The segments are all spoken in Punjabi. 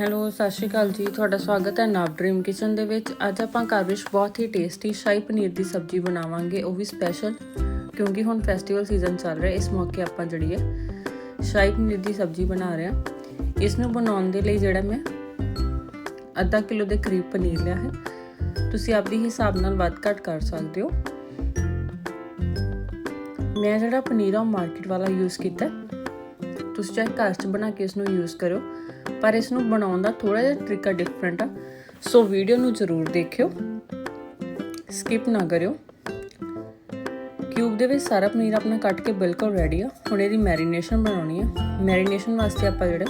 ਹੈਲੋ, ਸਤਿ ਸ਼੍ਰੀ ਅਕਾਲ ਜੀ। ਤੁਹਾਡਾ ਸਵਾਗਤ ਹੈ ਨਾਬ ਡ੍ਰੀਮ ਕਿਚਨ ਦੇ ਵਿੱਚ। ਅੱਜ ਆਪਾਂ ਘਰ ਵਿੱਚ ਬਹੁਤ ਹੀ ਟੇਸਟੀ ਸ਼ਾਹੀ ਪਨੀਰ ਦੀ ਸਬਜ਼ੀ ਬਣਾਵਾਂਗੇ। ਉਹ ਵੀ ਸਪੈਸ਼ਲ, ਕਿਉਂਕਿ ਹੁਣ ਫੈਸਟੀਵਲ ਸੀਜ਼ਨ ਚੱਲ ਰਿਹਾ। ਇਸ ਮੌਕੇ ਆਪਾਂ ਜਿਹੜੀ ਹੈ, ਸ਼ਾਹੀ ਪਨੀਰ ਦੀ ਸਬਜ਼ੀ ਬਣਾ ਰਹੇ ਹਾਂ। ਇਸ ਨੂੰ ਬਣਾਉਣ ਦੇ ਲਈ ਜਿਹੜਾ ਮੈਂ ਅੱਧਾ ਕਿਲੋ ਦੇ ਕਰੀਬ ਪਨੀਰ ਲਿਆ ਹੈ। ਤੁਸੀਂ ਆਪਦੇ ਹਿਸਾਬ ਨਾਲ ਵੱਧ ਘੱਟ ਕਰ ਸਕਦੇ ਹੋ। ਮੈਂ ਜਿਹੜਾ ਪਨੀਰ ਆ ਮਾਰਕੀਟ ਵਾਲਾ ਯੂਜ਼ ਕੀਤਾ ਤੁਸੀਂ ਚਾਹੇ ਘਰ 'ਚ ਬਣਾ ਕੇ ਇਸ ਨੂੰ ਯੂਜ਼ ਕਰੋ ਪਰ ਇਸ ਨੂੰ ਬਣਾਉਣ ਦਾ ਥੋੜਾ ਜਿਹਾ ਤਰੀਕਾ ਡਿਫਰੈਂਟ ਆ। ਸੋ ਵੀਡੀਓ ਨੂੰ ਜ਼ਰੂਰ ਦੇਖਿਓ। ਸਕਿਪ ਨਾ ਕਰਿਓ। ਕਿਊਬ ਦੇ ਵਿੱਚ ਸਾਰਾ ਪਨੀਰ ਆਪਣਾ ਕੱਟ ਕੇ ਬਿਲਕੁਲ ਰੈਡੀ ਆ। ਹੁਣ ਇਹਦੀ ਮੈਰੀਨੇਸ਼ਨ ਬਣਾਉਣੀ ਆ। ਮੈਰੀਨੇਸ਼ਨ ਵਾਸਤੇ ਆਪਾਂ ਜਿਹੜਾ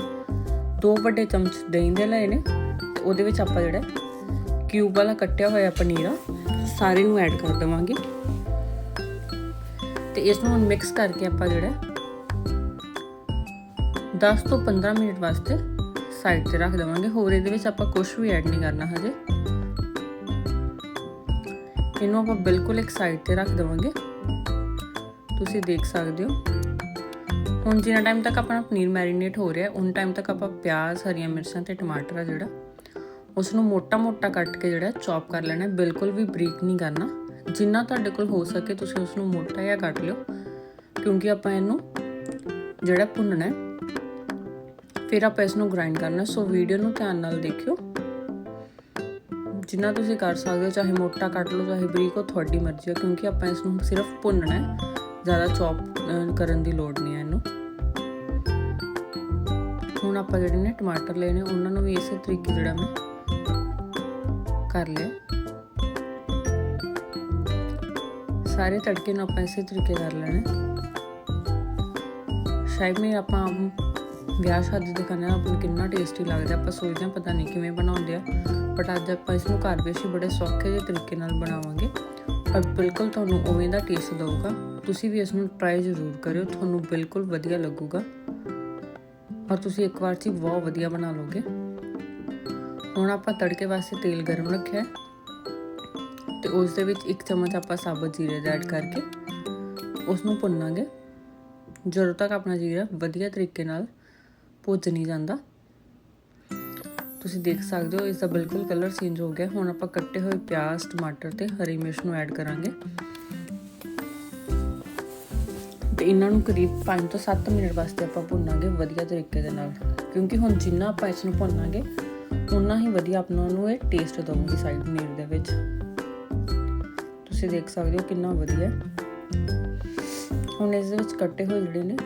ਦੋ ਵੱਡੇ ਚਮਚ ਦਹੀਂ ਦੇ ਲਏ ਨੇ, ਤੇ ਉਹਦੇ ਵਿੱਚ ਆਪਾਂ ਜਿਹੜਾ ਕਿਊਬ ਵਾਲਾ ਕੱਟਿਆ ਹੋਇਆ ਪਨੀਰ ਆ, ਸਾਰੇ ਨੂੰ ਐਡ ਕਰ ਦੇਵਾਂਗੇ। ਤੇ ਇਸ ਨੂੰ ਮਿਕਸ ਕਰਕੇ ਆਪਾਂ ਜਿਹੜਾ 10 ਤੋਂ 15 ਮਿੰਟ ਵਾਸਤੇ ਸਾਈਡ ਤੇ ਰੱਖ ਦੇਵਾਂਗੇ। ਹੋਰ ਇਹਦੇ ਵਿੱਚ ਆਪਾਂ ਕੁਝ ਵੀ ਐਡ ਨਹੀਂ ਕਰਨਾ ਹਜੇ। ਇਹਨੂੰ ਆਪਾਂ ਬਿਲਕੁਲ ਇੱਕ ਸਾਈਡ ਤੇ ਰੱਖ ਦੇਵਾਂਗੇ। ਤੁਸੀਂ ਦੇਖ ਸਕਦੇ ਹੋ। ਹੁਣ ਜਿੰਨਾ ਟਾਈਮ ਤੱਕ ਆਪਣਾ ਪਨੀਰ ਮੈਰੀਨੇਟ ਹੋ ਰਿਹਾ, ਉਨ ਟਾਈਮ ਤੱਕ ਆਪਾਂ ਪਿਆਜ਼, ਹਰੀਆਂ ਮਿਰਚਾਂ ਤੇ ਟਮਾਟਰ ਆ ਜਿਹੜਾ ਉਸ ਨੂੰ ਮੋਟਾ-ਮੋਟਾ ਕੱਟ ਕੇ ਜਿਹੜਾ ਚੌਪ ਕਰ ਲੈਣਾ ਬਿਲਕੁਲ ਵੀ ਬਰੀਕ ਨਹੀਂ ਕਰਨਾ। ਜਿੰਨਾ ਤੁਹਾਡੇ ਕੋਲ ਹੋ ਸਕੇ ਤੁਸੀਂ ਉਸ ਨੂੰ ਮੋਟਾ ਜਿਹਾ ਕੱਟ ਲਿਓ, ਕਿਉਂਕਿ ਆਪਾਂ ਇਹਨੂੰ ਜਿਹੜਾ ਭੁੰਨਣਾ ਹੈ ਫਿਰ ਆਪਾਂ ਇਸ ਨੂੰ ਗ੍ਰਾਈਂਡ ਕਰਨਾ। ਸੋ ਵੀਡੀਓ ਨੂੰ ਧਿਆਨ ਨਾਲ ਦੇਖਿਓ। ਜਿੰਨਾ ਤੁਸੀਂ ਕਰ ਸਕਦੇ ਹੋ, ਚਾਹੇ ਮੋਟਾ ਕੱਟ ਲਓ, ਚਾਹੇ ਬਰੀਕ ਉਹ ਤੁਹਾਡੀ ਮਰਜ਼ੀ ਹੈ, ਕਿਉਂਕਿ ਆਪਾਂ ਇਸ ਨੂੰ ਸਿਰਫ ਭੁੰਨਣਾ ਹੈ। ਜ਼ਿਆਦਾ ਚੌਪ ਕਰਨ ਦੀ ਲੋੜ ਨਹੀਂ ਹੈ ਇਹਨੂੰ। ਹੁਣ ਆਪਾਂ ਜਿਹੜੇ ਨੇ ਟਮਾਟਰ ਲਏ ਨੇ, ਉਹਨਾਂ ਨੂੰ ਵੀ ਇਸੇ ਤਰੀਕੇ ਜਿਹੜਾ ਮੈਂ ਕਰ ਲਿਆ। ਸਾਰੇ ਤੜਕੇ ਨੂੰ ਆਪਾਂ ਇਸੇ ਤਰੀਕੇ ਕਰ ਲੈਣਾ ਸ਼ਾਇਦ ਮੈਂ ਆਪਾਂ ਵਿਆਹ ਸ਼ਾਦੀ ਦੇ ਖਾਣੇ ਆਪਾਂ ਨੂੰ ਕਿੰਨਾ ਟੇਸਟੀ ਲੱਗਦਾ, ਆਪਾਂ ਸੋਚਦੇ ਹਾਂ ਪਤਾ ਨਹੀਂ ਕਿਵੇਂ ਬਣਾਉਂਦੇ ਆ ਬਟ ਅੱਜ ਆਪਾਂ ਇਸ ਨੂੰ ਘਰ ਵਿੱਚ ਹੀ ਬੜੇ ਸੌਖੇ ਜਿਹੇ ਤਰੀਕੇ ਨਾਲ ਬਣਾਵਾਂਗੇ। ਔਰ ਬਿਲਕੁਲ ਤੁਹਾਨੂੰ ਉਵੇਂ ਦਾ ਟੇਸਟ ਦਊਗਾ। ਤੁਸੀਂ ਵੀ ਇਸ ਨੂੰ ਟਰਾਈ ਜ਼ਰੂਰ ਕਰਿਓ, ਤੁਹਾਨੂੰ ਬਿਲਕੁਲ ਵਧੀਆ ਲੱਗੂਗਾ। ਔਰ ਤੁਸੀਂ ਇੱਕ ਵਾਰ 'ਚ ਹੀ ਬਹੁਤ ਵਧੀਆ ਬਣਾ ਲਓਗੇ। ਹੁਣ ਆਪਾਂ ਤੜਕੇ ਵਾਸਤੇ ਤੇਲ ਗਰਮ ਰੱਖਿਆ ਹੈ। ਤੇ ਉਸ ਦੇ ਵਿੱਚ ਇੱਕ ਚਮਚ ਆਪਾਂ ਸਾਬਤ ਜੀਰੇ ਦਾ ਐਡ ਕਰਕੇ ਉਸ ਨੂੰ ਭੁੰਨਾਂਗੇ। ਜਦੋਂ ਤੱਕ ਆਪਣਾ ਜੀਰਾ ਵਧੀਆ ਤਰੀਕੇ ਨਾਲ ਭੁੱਜ ਨਹੀਂ ਜਾਂਦਾ। ਤੁਸੀਂ ਦੇਖ ਸਕਦੇ ਹੋ ਇਸ ਦਾ ਬਿਲਕੁਲ ਕਲਰ ਚੇਂਜ ਹੋ ਗਿਆ। ਹੁਣ ਆਪਾਂ ਕੱਟੇ ਹੋਏ ਪਿਆਜ਼, ਟਮਾਟਰ ਤੇ ਹਰੀ ਮਿਰਚ ਨੂੰ ਐਡ ਕਰਾਂਗੇ। ਤੇ ਇਹਨਾਂ ਨੂੰ ਕਰੀਬ 5 ਤੋਂ 7 ਮਿੰਟ ਵਾਸਤੇ ਆਪਾਂ ਭੁੰਨਾਂਗੇ ਵਧੀਆ ਤਰੀਕੇ ਦੇ ਨਾਲ। ਕਿਉਂਕਿ ਹੁਣ ਜਿੰਨਾ ਆਪਾਂ ਇਸ ਨੂੰ ਭੁੰਨਾਂਗੇ ਉਨਾ ਹੀ ਵਧੀਆ ਆਪਣਾ ਨੂੰ ਇਹ ਟੇਸਟ ਦਊਗੀ ਸਾਈਡ ਪਨੀਰ ਦੇ ਵਿੱਚ। ਤੁਸੀਂ ਦੇਖ ਸਕਦੇ ਹੋ ਕਿੰਨਾ ਵਧੀਆ। ਹੁਣ ਇਸ ਦੇ ਵਿੱਚ ਕੱਟੇ ਹੋਏ ਜਿਹੜੇ ਨੇ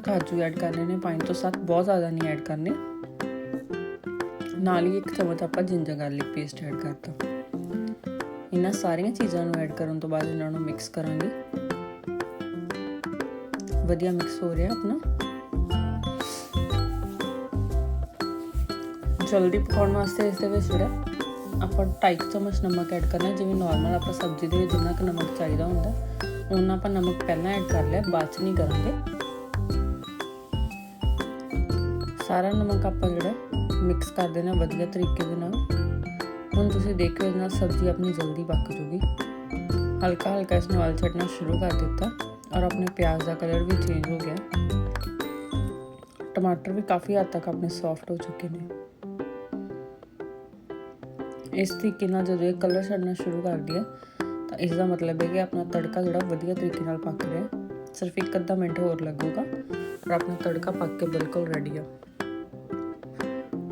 ਕਾਜੂ ਐਡ ਕਰਨੇ ਨੇ 5 ਤੋਂ 7 ਬਹੁਤ ਜ਼ਿਆਦਾ ਨਹੀਂ ਐਡ ਕਰਨੇ। ਨਾਲ ਹੀ ਇੱਕ ਚਮਚ ਆਪਾਂ ਜਿੰਜਰ ਗਾਰਲਿਕ ਪੇਸਟ ਐਡ ਕਰਤਾ। ਇਹਨਾਂ ਸਾਰੀਆਂ ਚੀਜ਼ਾਂ ਨੂੰ ਐਡ ਕਰਨ ਤੋਂ ਬਾਅਦ ਇਹਨਾਂ ਨੂੰ ਮਿਕਸ ਕਰਾਂਗੇ। ਵਧੀਆ ਮਿਕਸ ਹੋ ਰਿਹਾ ਆਪਣਾ। ਜਲਦੀ ਪਕਾਉਣ ਵਾਸਤੇ ਇਸ ਦੇ ਵਿੱਚ ਜਿਹੜਾ ਆਪਾਂ 2.5 ਚਮਚ ਨਮਕ ਐਡ ਕਰਨਾ, ਜਿਵੇਂ ਨਾਰਮਲ ਆਪਾਂ ਸਬਜ਼ੀ ਦੇ ਵਿੱਚ ਜਿੰਨਾ ਕੁ ਨਮਕ ਚਾਹੀਦਾ ਹੁੰਦਾ ਉਹਨਾਂ ਆਪਾਂ ਨਮਕ ਪਹਿਲਾਂ ਐਡ ਕਰ ਲਿਆ, ਬਾਅਦ ਚ ਨਹੀਂ ਕਰਾਂਗੇ। ਸਾਰਾ ਨਮਕ ਆਪਾਂ ਜਿਹੜਾ ਮਿਕਸ ਕਰ ਦੇਣਾ, ਵਧੀਆ ਤਰੀਕੇ ਦੇ ਨਾਲ। ਹੁਣ ਤੁਸੀਂ ਦੇਖੋ ਇਸ ਨਾਲ ਸਬਜ਼ੀ ਆਪਣੀ ਜਲਦੀ ਪੱਕ ਜੂਗੀ। ਹਲਕਾ ਹਲਕਾ ਇਸ ਨੂੰ ਆਇਲ ਛੱਡਣਾ ਸ਼ੁਰੂ ਕਰ ਦਿੱਤਾ ਔਰ ਆਪਣੇ ਪਿਆਜ਼ ਦਾ ਕਲਰ ਵੀ ਚੇਂਜ ਹੋ ਗਿਆ। ਟਮਾਟਰ ਵੀ ਕਾਫੀ ਹੱਦ ਤੱਕ ਆਪਣੇ ਸੌਫਟ ਹੋ ਚੁੱਕੇ ਨੇ। ਇਸ ਤਰੀਕੇ ਨਾਲ ਜਦੋਂ ਇਹ ਕਲਰ ਛੱਡਣਾ ਸ਼ੁਰੂ ਕਰ ਦਿਆ ਤਾਂ ਇਸ ਦਾ ਮਤਲਬ ਹੈ ਕਿ ਆਪਣਾ ਤੜਕਾ ਜਿਹੜਾ ਵਧੀਆ ਤਰੀਕੇ ਨਾਲ ਪੱਕ ਰਿਹਾ। ਸਿਰਫ ਇੱਕ ਅੱਧਾ ਮਿੰਟ ਹੋਰ ਲੱਗੂਗਾ ਔਰ ਆਪਣਾ ਤੜਕਾ ਪੱਕ ਕੇ ਬਿਲਕੁਲ ਰੈਡੀ ਆ।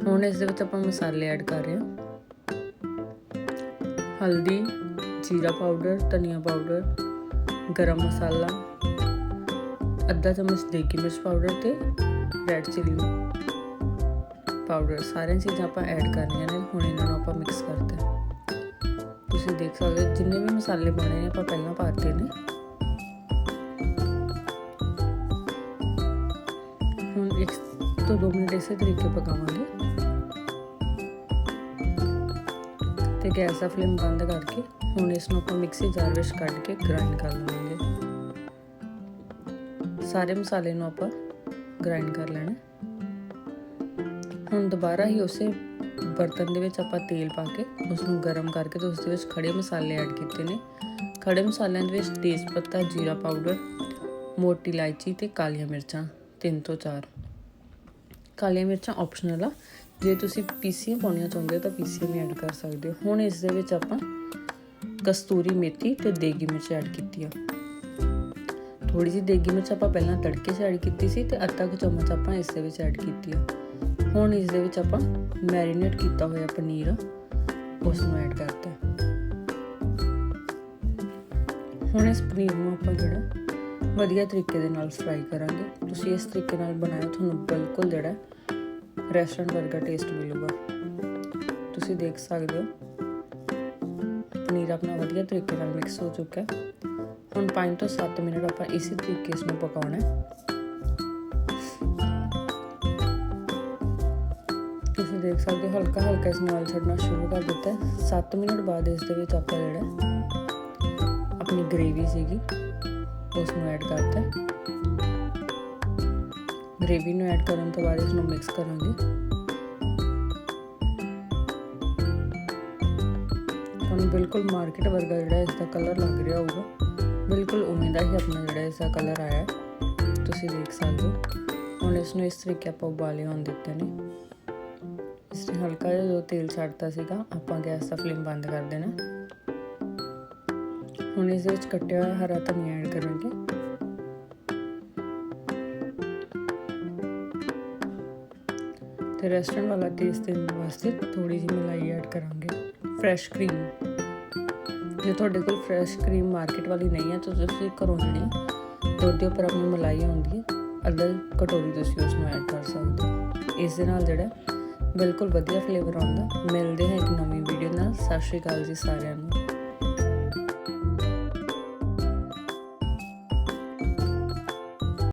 ਹੁਣ ਇਸ ਦੇ ਵਿੱਚ ਆਪਾਂ ਮਸਾਲੇ ਐਡ ਕਰ ਰਹੇ ਹਾਂ। ਹਲਦੀ, ਜੀਰਾ ਪਾਊਡਰ ਧਨੀਆ ਪਾਊਡਰ ਗਰਮ ਮਸਾਲਾ, ਅੱਧਾ ਚਮਚ ਦੇਗੀ ਮਿਰਚ ਪਾਊਡਰ ਤੇ ਰੈੱਡ ਚਿਲੀ ਪਾਊਡਰ ਸਾਰੀਆਂ ਚੀਜ਼ਾਂ ਆਪਾਂ ਐਡ ਕਰਨੀਆਂ ਨੇ, ਹੁਣ ਇਹਨਾਂ ਨੂੰ ਆਪਾਂ ਮਿਕਸ ਕਰਦੇ ਹਾਂ। ਤੁਸੀਂ ਦੇਖ ਸਕਦੇ ਹੋ, ਜਿੰਨੇ ਵੀ ਮਸਾਲੇ ਪਾਣੇ ਨੇ ਆਪਾਂ ਪਹਿਲਾਂ ਪਾਤੇ ਨੇ। ਹੁਣ ਇੱਕ ਤੋਂ 2 ਮਿੰਟ ਇਸੇ ਤਰੀਕੇ ਪਕਾਵਾਂਗੇ। ਤੇ ਗੈਸ ਦਾ ਫਲੇਮ ਬੰਦ ਕਰਕੇ ਹੁਣ ਇਸ ਨੂੰ ਆਪਾਂ ਮਿਕਸੀ ਜਾਰ ਵਿੱਚ ਕੱਢ ਕੇ ਗ੍ਰਾਈਂਡ ਕਰ ਲਵਾਂਗੇ ਸਾਰੇ ਮਸਾਲੇ ਨੂੰ ਆਪਾਂ ਗ੍ਰਾਈਂਡ ਕਰ ਲੈਣਾ ਹੁਣ ਦੁਬਾਰਾ ਹੀ ਉਸੇ ਬਰਤਨ ਦੇ ਵਿੱਚ ਆਪਾਂ ਤੇਲ ਪਾ ਕੇ ਉਸ ਨੂੰ ਗਰਮ ਕਰਕੇ ਤੇ ਉਸ ਦੇ ਵਿੱਚ ਖੜੇ ਮਸਾਲੇ ਐਡ ਕੀਤੇ ਨੇ। ਖੜੇ ਮਸਾਲਿਆਂ ਦੇ ਵਿੱਚ ਤੇਜ਼ ਪੱਤਾ ਜੀਰਾ ਪਾਊਡਰ ਮੋਟੀ ਇਲਾਇਚੀ ਤੇ ਕਾਲੀਆਂ ਮਿਰਚਾਂ 3 ਤੋਂ 4 ਕਾਲੀਆਂ ਮਿਰਚਾਂ ਆਪਸ਼ਨਲ ਆ। ਜੇ ਤੁਸੀਂ ਪੀਸੀਆਂ ਪਾਉਣੀਆਂ ਚਾਹੁੰਦੇ ਹੋ ਤਾਂ ਪੀਸੀਆਂ ਵੀ ਐਡ ਕਰ ਸਕਦੇ ਹੋ। ਹੁਣ ਇਸ ਦੇ ਵਿੱਚ ਆਪਾਂ ਕਸਤੂਰੀ ਮੇਥੀ ਤੇ ਦੇਗੀ ਮਿਰਚ ਐਡ ਕੀਤੀ ਆ। ਥੋੜੀ ਜਿਹੀ ਦੇਗੀ ਮਿਰਚ ਆਪਾਂ ਪਹਿਲਾਂ ਤੜਕੇ 'ਚ ਐਡ ਕੀਤੀ ਸੀ ਤੇ ਅੱਧਾ ਕੁ ਚਮਚ ਆਪਾਂ ਇਸ ਦੇ ਵਿੱਚ ਐਡ ਕੀਤੀ ਆ। ਹੁਣ ਇਸ ਦੇ ਵਿੱਚ ਆਪਾਂ ਮੈਰੀਨੇਟ ਕੀਤਾ ਹੋਇਆ ਪਨੀਰ ਉਸ ਨੂੰ ਐਡ ਕਰਤਾ ਹੁਣ ਇਸ ਪਨੀਰ ਨੂੰ ਆਪਾਂ ਜਿਹੜਾ ਵਧੀਆ ਤਰੀਕੇ ਦੇ ਨਾਲ ਫਰਾਈ ਕਰਾਂਗੇ। ਤੁਸੀਂ ਇਸ ਤਰੀਕੇ ਨਾਲ ਬਣਾਇਆ, ਤੁਹਾਨੂੰ ਬਿਲਕੁਲ ਜਿਹੜਾ ਰੈਸਟੋਰੈਂਟ ਵਰਗਾ ਟੇਸਟ ਮਿਲੂਗਾ। ਤੁਸੀਂ ਦੇਖ ਸਕਦੇ ਹੋ। ਪਨੀਰ ਆਪਣਾ ਵਧੀਆ ਤਰੀਕੇ ਨਾਲ ਮਿਕਸ ਹੋ ਚੁੱਕਾ ਹੈ। ਹੁਣ 5 ਤੋਂ 7 ਮਿੰਟ ਆਪਾਂ ਇਸੇ ਤਰੀਕੇ ਇਸ ਨੂੰ ਪਕਾਉਣਾ ਤੁਸੀਂ ਦੇਖ ਸਕਦੇ ਹੋ ਹਲਕਾ ਹਲਕਾ ਇਸ ਨੂੰ ਆਇਲ ਛੱਡਣਾ ਸ਼ੁਰੂ ਕਰ ਦਿੱਤਾ ਹੈ। 7 ਮਿੰਟ ਬਾਅਦ ਇਸ ਦੇ ਵਿੱਚ ਆਪਾਂ ਜਿਹੜਾ ਆਪਣੀ ਗ੍ਰੇਵੀ ਸੀਗੀ ਉਸ ਨੂੰ ਐਡ ਕਰਤਾ ਗ੍ਰੇਵੀ ਨੂੰ ਐਡ ਕਰਨ ਤੋਂ ਬਾਅਦ ਇਸ ਨੂੰ ਮਿਕਸ ਕਰਾਂਗੇ। ਤੁਹਾਨੂੰ ਬਿਲਕੁਲ ਮਾਰਕੀਟ ਵਰਗਾ ਜਿਹੜਾ ਇਸ ਦਾ ਕਲਰ ਲੱਗ ਰਿਹਾ ਹੋਊਗਾ, ਬਿਲਕੁਲ ਉਵੇਂ ਦਾ ਹੀ ਆਪਣਾ ਜਿਹੜਾ ਇਸ ਦਾ ਕਲਰ ਆਇਆ। ਤੁਸੀਂ ਦੇਖ ਸਕਦੇ ਹੋ। ਹੁਣ ਇਸ ਨੂੰ ਇਸ ਤਰੀਕੇ ਆਪਾਂ ਉਬਾਲੇ ਹੋਣ ਦਿੱਤੇ ਨੇ। ਇਸ ਨੇ ਹਲਕਾ ਜਿਹਾ ਜੋ ਤੇਲ ਛੱਡਤਾ ਸੀਗਾ, ਆਪਾਂ ਗੈਸ ਦਾ ਫਲੇਮ ਬੰਦ ਕਰ ਦੇਣਾ। ਹੁਣ ਇਸ ਵਿੱਚ ਕੱਟਿਆ ਹੋਇਆ ਹਰਾ ਧਨੀਆ ਐਡ ਕਰਾਂਗੇ। ਤੇ ਰੈਸਟੋਰੈਂਟ ਵਾਲਾ ਟੇਸਟ ਦੇਣ ਵਾਸਤੇ ਥੋੜੀ ਜਿਹੀ ਮਲਾਈ ਐਡ ਕਰਾਂਗੇ। ਫਰੈਸ਼ ਕਰੀਮ ਜੇ ਤੁਹਾਡੇ ਕੋਲ ਫਰੈਸ਼ ਕਰੀਮ ਮਾਰਕੀਟ ਵਾਲੀ ਨਹੀਂ ਹੈ, ਤਾਂ ਤੁਸੀਂ ਘਰੋਂ ਜਿਹੜੀ ਦੁੱਧ ਦੇ ਉੱਪਰ ਆਪਣੀ ਮਲਾਈ ਆਉਂਦੀ ਹੈ। ਅੱਧਾ ਕਟੋਰੀ ਤੁਸੀਂ ਉਸ ਨੂੰ ਐਡ ਕਰ ਸਕਦੇ ਹੋ। ਇਸ ਦੇ ਨਾਲ ਜਿਹੜਾ ਬਿਲਕੁਲ ਵਧੀਆ ਫਲੇਵਰ ਆਉਂਦਾ। ਮਿਲਦੇ ਹਾਂ ਇੱਕ ਨਵੀਂ ਵੀਡੀਓ ਨਾਲ। ਸਤਿ ਸ਼੍ਰੀ ਅਕਾਲ ਜੀ ਸਾਰਿਆਂ ਨੂੰ।